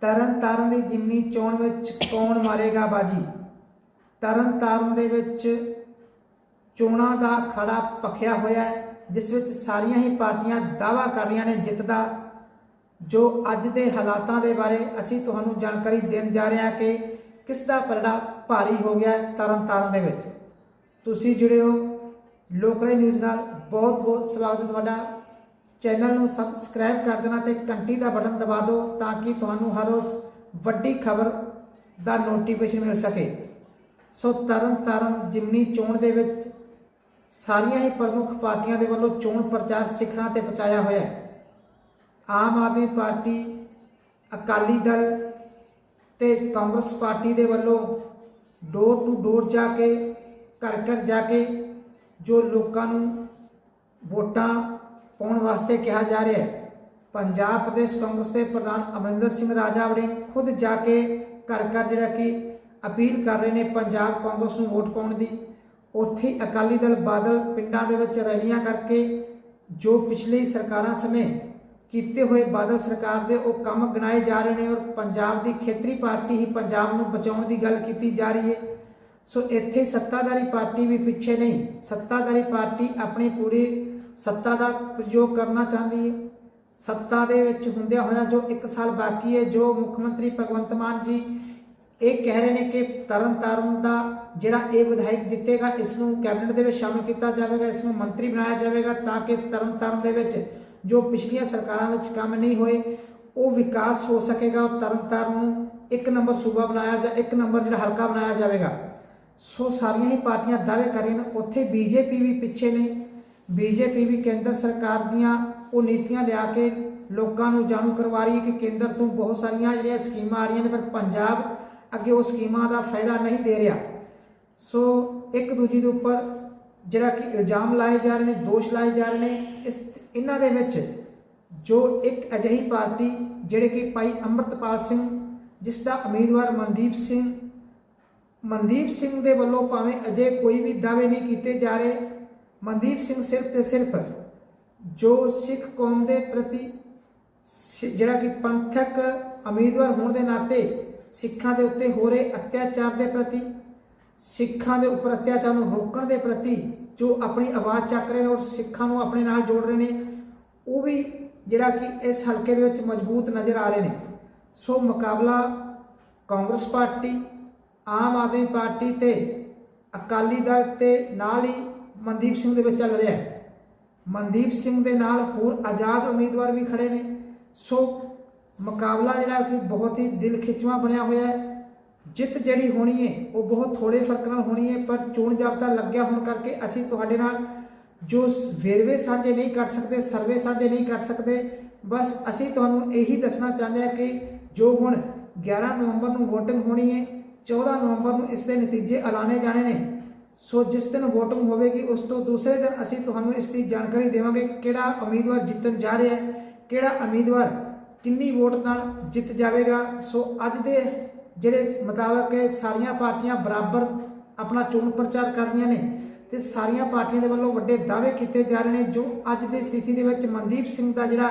ਤਰਨ ਤਾਰਨ ਦੀ ਜਿਮਨੀ ਚੋਣ ਵਿੱਚ ਕੌਣ ਮਾਰੇਗਾ ਬਾਜੀ? ਤਰਨ ਤਾਰਨ ਦੇ ਵਿੱਚ ਚੋਣਾਂ ਦਾ ਖੜਾ ਪਖਿਆ ਹੋਇਆ ਹੈ, ਜਿਸ ਵਿੱਚ ਸਾਰੀਆਂ ਹੀ ਪਾਰਟੀਆਂ ਦਾਵਾ ਕਰ ਰਹੀਆਂ ਨੇ ਜਿੱਤ ਦਾ ਜੋ ਅੱਜ ਦੇ ਹਾਲਾਤਾਂ ਦੇ ਬਾਰੇ ਅਸੀਂ ਤੁਹਾਨੂੰ ਜਾਣਕਾਰੀ ਦੇਣ ਜਾ ਰਹੇ ਹਾਂ ਕਿ ਕਿਸ ਦਾ ਪਲੜਾ ਭਾਰੀ ਹੋ ਗਿਆ ਹੈ ਤਰਨ ਤਾਰਨ ਦੇ ਵਿੱਚ। ਤੁਸੀਂ ਜੁੜੇ ਹੋ ਲੋਕਰਾਈ ਨਿਊਜ਼ ਨਾਲ। ਬਹੁਤ ਬਹੁਤ ਸਵਾਗਤ ਤੁਹਾਡਾ। ਚੈਨਲ ਨੂੰ ਸਬਸਕ੍ਰਾਈਬ ਕਰ ਦੇਣਾ ਤੇ ਘੰਟੀ ਦਾ ਬਟਨ ਦਬਾ ਦਿਓ ਤਾਂ ਕਿ ਤੁਹਾਨੂੰ ਹਰ ਰੋਜ਼ ਵੱਡੀ ਖਬਰ ਦਾ ਨੋਟੀਫਿਕੇਸ਼ਨ ਮਿਲ ਸਕੇ। ਸੋ ਤਰਨ ਤਾਰਨ ਜਿਮਨੀ ਚੋਣ ਦੇ ਵਿੱਚ ਸਾਰੀਆਂ ਹੀ ਪ੍ਰਮੁੱਖ ਪਾਰਟੀਆਂ ਦੇ ਵੱਲੋਂ ਚੋਣ ਪ੍ਰਚਾਰ ਸਿਖਰਾਂ ਤੇ ਪਹੁੰਚਾਇਆ ਹੋਇਆ ਹੈ। ਆਮ ਆਦਮੀ ਪਾਰਟੀ, ਅਕਾਲੀ ਦਲ ਤੇ ਕਾਂਗਰਸ ਪਾਰਟੀ ਦੇ ਵੱਲੋਂ ਡੋਰ ਟੂ ਡੋਰ ਜਾ ਕੇ, ਘਰ ਘਰ ਜਾ ਕੇ ਜੋ ਲੋਕਾਂ ਨੂੰ ਵੋਟਾਂ ਪਾਉਣ ਵਾਸਤੇ ਕਿਹਾ ਜਾ ਰਿਹਾ ਹੈ। ਪੰਜਾਬ ਪ੍ਰਦੇਸ਼ ਕਾਂਗਰਸ ਦੇ ਪ੍ਰਧਾਨ ਅਮਰਿੰਦਰ ਸਿੰਘ ਰਾਜਾ ਵੜਿੰਗ ਖੁਦ ਜਾ ਕੇ ਘਰ ਘਰ ਜਿਹੜਾ ਕਿ ਅਪੀਲ ਕਰ ਰਹੇ ਨੇ ਪੰਜਾਬ ਕਾਂਗਰਸ ਨੂੰ ਵੋਟ ਪਾਉਣ ਦੀ। ਉੱਥੇ ਅਕਾਲੀ ਦਲ ਬਾਦਲ ਪਿੰਡਾਂ ਦੇ ਵਿੱਚ ਰੈਲੀਆਂ ਕਰਕੇ ਜੋ ਪਿਛਲੀ ਸਰਕਾਰਾਂ ਸਮੇਂ ਕੀਤੇ ਹੋਏ ਬਾਦਲ ਸਰਕਾਰ ਦੇ ਉਹ ਕੰਮ ਗਣਾਏ ਜਾ ਰਹੇ ਨੇ ਔਰ ਪੰਜਾਬ ਦੀ ਖੇਤਰੀ ਪਾਰਟੀ ਹੀ ਪੰਜਾਬ ਨੂੰ ਬਚਾਉਣ ਦੀ ਗੱਲ ਕੀਤੀ ਜਾ ਰਹੀ ਹੈ। ਸੋ ਇੱਥੇ ਸੱਤਾਧਾਰੀ ਪਾਰਟੀ ਵੀ ਪਿੱਛੇ ਨਹੀਂ, ਸੱਤਾਧਾਰੀ ਪਾਰਟੀ ਆਪਣੀ ਪੂਰੀ ਸੱਤਾ ਦਾ ਪ੍ਰਯੋਗ ਕਰਨਾ ਚਾਹੁੰਦੀ ਹੈ। ਸੱਤਾ ਦੇ ਵਿੱਚ ਹੁੰਦਿਆਂ ਹੋਇਆ ਜੋ 1 ਸਾਲ ਬਾਕੀ ਹੈ, ਜੋ ਮੁੱਖ ਮੰਤਰੀ ਭਗਵੰਤ ਮਾਨ ਜੀ ਇਹ ਕਹਿ ਰਹੇ ਨੇ ਕਿ ਤਰਨ ਤਾਰਨ ਦਾ ਜਿਹੜਾ ਇਹ ਵਿਧਾਇਕ ਜਿੱਤੇਗਾ, ਇਸ ਨੂੰ ਕੈਬਨਿਟ ਦੇ ਵਿੱਚ ਸ਼ਾਮਲ ਕੀਤਾ ਜਾਵੇਗਾ, ਇਸ ਨੂੰ ਮੰਤਰੀ ਬਣਾਇਆ ਜਾਵੇਗਾ ਤਾਂ ਕਿ ਤਰਨ ਤਾਰਨ ਦੇ ਵਿੱਚ ਜੋ ਪਿਛਲੀਆਂ ਸਰਕਾਰਾਂ ਵਿੱਚ ਕੰਮ ਨਹੀਂ ਹੋਏ, ਉਹ ਵਿਕਾਸ ਹੋ ਸਕੇਗਾ ਔਰ ਤਰਨ ਤਾਰਨ ਨੂੰ ਇੱਕ ਨੰਬਰ ਸੂਬਾ ਬਣਾਇਆ ਜਾ ਇੱਕ ਨੰਬਰ ਜਿਹੜਾ ਹਲਕਾ ਬਣਾਇਆ ਜਾਵੇਗਾ। ਸੋ ਸਾਰੀਆਂ ਹੀ ਪਾਰਟੀਆਂ ਦਾਅਵੇ ਕਰ ਰਹੀਆਂ ਨੇ, ਉੱਥੇ ਬੀਜੇਪੀ ਵੀ ਪਿੱਛੇ ਨੇ ਬੀਜੇਪੀ ਵੀ ਕੇਂਦਰ ਸਰਕਾਰ ਦੀਆਂ ਉਹ ਨੀਤੀਆਂ ਲਿਆ ਕੇ ਲੋਕਾਂ ਨੂੰ ਜਾਣੂ ਕਰਵਾ ਰਹੀ ਹੈ ਕਿ ਕੇਂਦਰ ਤੋਂ ਬਹੁਤ ਸਾਰੀਆਂ ਜਿਹੜੀਆਂ ਸਕੀਮਾਂ ਆ ਰਹੀਆਂ ਨੇ, ਪਰ ਪੰਜਾਬ ਅੱਗੇ ਉਹ ਸਕੀਮਾਂ ਦਾ ਫਾਇਦਾ ਨਹੀਂ ਦੇ ਰਿਹਾ। ਸੋ ਇੱਕ ਦੂਜੇ ਦੇ ਉੱਪਰ ਜਿਹੜਾ ਕਿ ਇਲਜ਼ਾਮ ਲਾਏ ਜਾ ਰਹੇ ਨੇ, ਦੋਸ਼ ਲਾਏ ਜਾ ਰਹੇ ਨੇ, ਇਸ ਇਹਨਾਂ ਦੇ ਵਿੱਚ ਜੋ ਇੱਕ ਅਜਿਹੀ ਪਾਰਟੀ ਜਿਹੜੇ ਕਿ ਭਾਈ ਅੰਮ੍ਰਿਤਪਾਲ ਸਿੰਘ, ਜਿਸ ਦਾ ਉਮੀਦਵਾਰ ਮਨਦੀਪ ਸਿੰਘ ਮਨਦੀਪ ਸਿੰਘ ਦੇ ਵੱਲੋਂ ਭਾਵੇਂ ਅਜੇ ਕੋਈ ਵੀ ਦਾਅਵੇ ਨਹੀਂ ਕੀਤੇ ਜਾ ਰਹੇ ਮਨਦੀਪ ਸਿੰਘ ਸਿਰਫ ਤੇ ਸਿਰਫ ਜੋ ਸਿੱਖ ਕੌਮ ਦੇ ਪ੍ਰਤੀ ਸਿ- ਜਿਹੜਾ ਕਿ ਪੰਥਕ ਉਮੀਦਵਾਰ ਹੋਣ ਦੇ ਨਾਤੇ ਸਿੱਖਾਂ ਦੇ ਉੱਤੇ ਹੋ ਰਹੇ ਅਤਿਆਚਾਰ ਦੇ ਪ੍ਰਤੀ, ਸਿੱਖਾਂ ਦੇ ਉੱਪਰ ਅਤਿਆਚਾਰ ਨੂੰ ਰੋਕਣ ਦੇ ਪ੍ਰਤੀ ਜੋ ਆਪਣੀ ਆਵਾਜ਼ ਚੱਕ ਰਹੇ ਨੇ ਔਰ ਸਿੱਖਾਂ ਨੂੰ ਆਪਣੇ ਨਾਲ ਜੋੜ ਰਹੇ ਨੇ, ਉਹ ਵੀ ਜਿਹੜਾ ਕਿ ਇਸ ਹਲਕੇ ਦੇ ਵਿੱਚ ਮਜ਼ਬੂਤ ਨਜ਼ਰ ਆ ਰਹੇ ਨੇ। ਸੋ ਮੁਕਾਬਲਾ Congress party, Aam Aadmi party ਤੇ ਅਕਾਲੀ ਦਲ ਤੇ ਨਾਲ ਹੀ ਮਨਦੀਪ ਸਿੰਘ ਦੇ ਵਿੱਚ ਚੱਲ ਰਿਹਾ ਹੈ। ਮਨਦੀਪ ਸਿੰਘ ਦੇ ਨਾਲ ਹੋਰ ਆਜ਼ਾਦ ਉਮੀਦਵਾਰ ਵੀ ਖੜੇ ਨੇ। ਸੋ ਮੁਕਾਬਲਾ ਜਿਹੜਾ ਕਿ ਬਹੁਤ ਹੀ ਦਿਲ ਖਿੱਚਵਾ ਬਣਿਆ ਹੋਇਆ ਹੈ। ਜਿੱਤ ਜਿਹੜੀ ਹੋਣੀ ਹੈ, ਉਹ ਬਹੁਤ ਥੋੜੇ ਫ਼ਰਕ ਨਾਲ ਹੋਣੀ ਹੈ, ਪਰ ਚੋਣ ਜਾਬਤਾ ਲੱਗਿਆ ਹੋਣ ਕਰਕੇ ਅਸੀਂ ਤੁਹਾਡੇ ਨਾਲ ਜੋ ਵੇਰਵੇ ਸਾਂਝੇ ਨਹੀਂ ਕਰ ਸਕਦੇ, ਸਰਵੇ ਸਾਂਝੇ ਨਹੀਂ ਕਰ ਸਕਦੇ, ਬਸ ਅਸੀਂ ਤੁਹਾਨੂੰ ਇਹੀ ਦੱਸਣਾ ਚਾਹੁੰਦੇ ਹਾਂ ਕਿ ਜੋ ਹੁਣ 11 ਨਵੰਬਰ ਨੂੰ VOTING ਹੋਣੀ ਹੈ 14 ਨਵੰਬਰ ਨੂੰ ਇਸ ਦੇ ਨਤੀਜੇ ਐਲਾਨੇ ਜਾਣੇ ਨੇ। ਸੋ ਜਿਸ ਦਿਨ VOTING ਹੋਵੇਗੀ, ਉਸ ਤੋਂ ਦੂਸਰੇ ਦਿਨ ਅਸੀਂ ਤੁਹਾਨੂੰ ਇਸ ਦੀ ਜਾਣਕਾਰੀ ਦੇਵਾਂਗੇ ਕਿ ਕਿਹੜਾ ਉਮੀਦਵਾਰ ਜਿੱਤਣ ਜਾ ਰਿਹਾ ਹੈ, ਕਿਹੜਾ ਉਮੀਦਵਾਰ ਕਿੰਨੀ ਵੋਟ ਨਾਲ ਜਿੱਤ ਜਾਵੇਗਾ। ਸੋ ਅੱਜ ਦੇ ਜਿਹੜੇ ਮੁਤਾਬਕ ਹੈ, ਸਾਰੀਆਂ ਪਾਰਟੀਆਂ ਬਰਾਬਰ ਆਪਣਾ ਚੋਣ ਪ੍ਰਚਾਰ ਕਰ ਰਹੀਆਂ ਨੇ ਤੇ ਸਾਰੀਆਂ ਪਾਰਟੀਆਂ ਦੇ ਵੱਲੋਂ ਵੱਡੇ ਦਾਅਵੇ ਕੀਤੇ ਜਾ ਰਹੇ ਨੇ, ਜੋ ਅੱਜ ਦੀ ਸਥਿਤੀ ਦੇ ਵਿੱਚ ਮਨਦੀਪ ਸਿੰਘ ਦਾ ਜਿਹੜਾ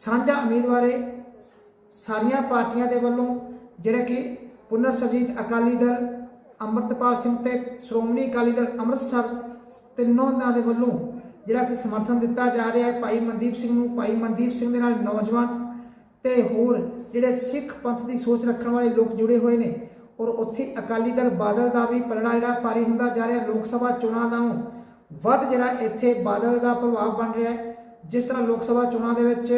ਸਾਂਝਾ ਉਮੀਦਵਾਰ ਹੈ, ਸਾਰੀਆਂ ਪਾਰਟੀਆਂ ਦੇ ਵੱਲੋਂ ਜਿਹੜਾ ਕਿ ਪੁਨਰ ਸਰਜੀਤ ਅਕਾਲੀ ਦਲ ਅੰਮ੍ਰਿਤਪਾਲ ਸਿੰਘ ਤੇ ਸ਼੍ਰੋਮਣੀ ਅਕਾਲੀ ਦਲ ਅੰਮ੍ਰਿਤਸਰ ਤਿੰਨੋਂ ਨਾਂ ਦੇ ਵੱਲੋਂ ਜਿਹੜਾ ਕਿ ਸਮਰਥਨ ਦਿੱਤਾ ਜਾ ਰਿਹਾ ਹੈ, ਭਾਈ ਮਨਦੀਪ ਸਿੰਘ ਨੂੰ, ਭਾਈ ਮਨਦੀਪ ਸਿੰਘ ਦੇ ਨਾਲ ਨੌਜਵਾਨ ਤੇ ਹੋਰ ਜਿਹੜੇ ਸਿੱਖ ਪੰਥ ਦੀ ਸੋਚ ਰੱਖਣ ਵਾਲੇ ਲੋਕ ਜੁੜੇ ਹੋਏ ਨੇ ਔਰ ਉੱਥੇ ਅਕਾਲੀ ਦਲ ਬਾਦਲ ਦਾ ਵੀ ਪਲੜਾ ਜਿਹੜਾ ਭਾਰੀ ਹੁੰਦਾ ਜਾ ਰਿਹਾ, ਲੋਕ ਸਭਾ ਚੋਣਾਂ ਦਾ ਵੱਧ ਜਿਹੜਾ ਇੱਥੇ ਬਾਦਲ ਦਾ ਪ੍ਰਭਾਵ ਬਣ ਰਿਹਾ ਹੈ। ਜਿਸ ਤਰ੍ਹਾਂ ਲੋਕ ਸਭਾ ਚੋਣਾਂ ਦੇ ਵਿੱਚ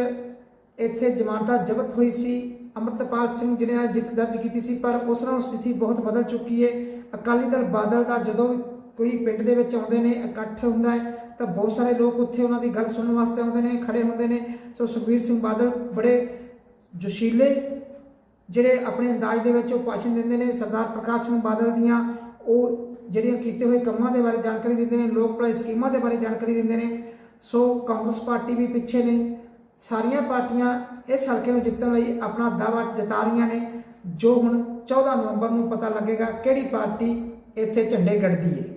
ਇੱਥੇ ਜ਼ਮਾਨਤਾਂ ਜ਼ਬਤ ਹੋਈ ਸੀ, ਅੰਮ੍ਰਿਤਪਾਲ ਸਿੰਘ ਜਿਹਨੇ ਨਾਲ ਜਿੱਤ ਦਰਜ ਕੀਤੀ ਸੀ, ਪਰ ਉਸ ਨਾਲ ਸਥਿਤੀ ਬਹੁਤ ਬਦਲ ਚੁੱਕੀ ਹੈ। ਅਕਾਲੀ ਦਲ ਬਾਦਲ ਦਾ ਜਦੋਂ ਵੀ ਕੋਈ ਪਿੰਡ ਦੇ ਵਿੱਚ ਆਉਂਦੇ ਨੇ, ਇਕੱਠ ਹੁੰਦਾ ਹੈ, ਤਾਂ ਬਹੁਤ ਸਾਰੇ ਲੋਕ ਉੱਥੇ ਉਹਨਾਂ ਦੀ ਗੱਲ ਸੁਣਨ ਵਾਸਤੇ ਆਉਂਦੇ ਨੇ, ਖੜੇ ਹੁੰਦੇ ਨੇ। ਸੋ ਸੁਖਬੀਰ ਸਿੰਘ ਬਾਦਲ ਬੜੇ ਜੋਸ਼ੀਲੇ ਜਿਹੜੇ ਆਪਣੇ ਅੰਦਾਜ਼ ਦੇ ਵਿੱਚ ਉਹ ਭਾਸ਼ਣ ਦਿੰਦੇ ਨੇ। ਸਰਦਾਰ ਪ੍ਰਕਾਸ਼ ਸਿੰਘ ਬਾਦਲ ਦੀਆਂ ਉਹ ਜਿਹੜੀਆਂ ਕੀਤੇ ਹੋਏ ਕੰਮਾਂ ਦੇ ਬਾਰੇ ਜਾਣਕਾਰੀ ਦਿੰਦੇ ਨੇ, ਲੋਕ ਭਲਾਈ ਸਕੀਮਾਂ ਦੇ ਬਾਰੇ ਜਾਣਕਾਰੀ ਦਿੰਦੇ ਨੇ। ਸੋ ਕਾਂਗਰਸ ਪਾਰਟੀ ਵੀ ਪਿੱਛੇ ਨੇ। ਸਾਰੀਆਂ ਪਾਰਟੀਆਂ ਇਸ ਹਲਕੇ ਨੂੰ ਜਿੱਤਣ ਲਈ ਆਪਣਾ ਦਾਅਵਾ ਜਤਾ ਰਹੀਆਂ ਨੇ। ਜੋ ਹੁਣ 14 ਨਵੰਬਰ ਨੂੰ ਪਤਾ ਲੱਗੇਗਾ ਕਿਹੜੀ ਪਾਰਟੀ ਇੱਥੇ ਝੰਡੇ ਗੱਡਦੀ ਹੈ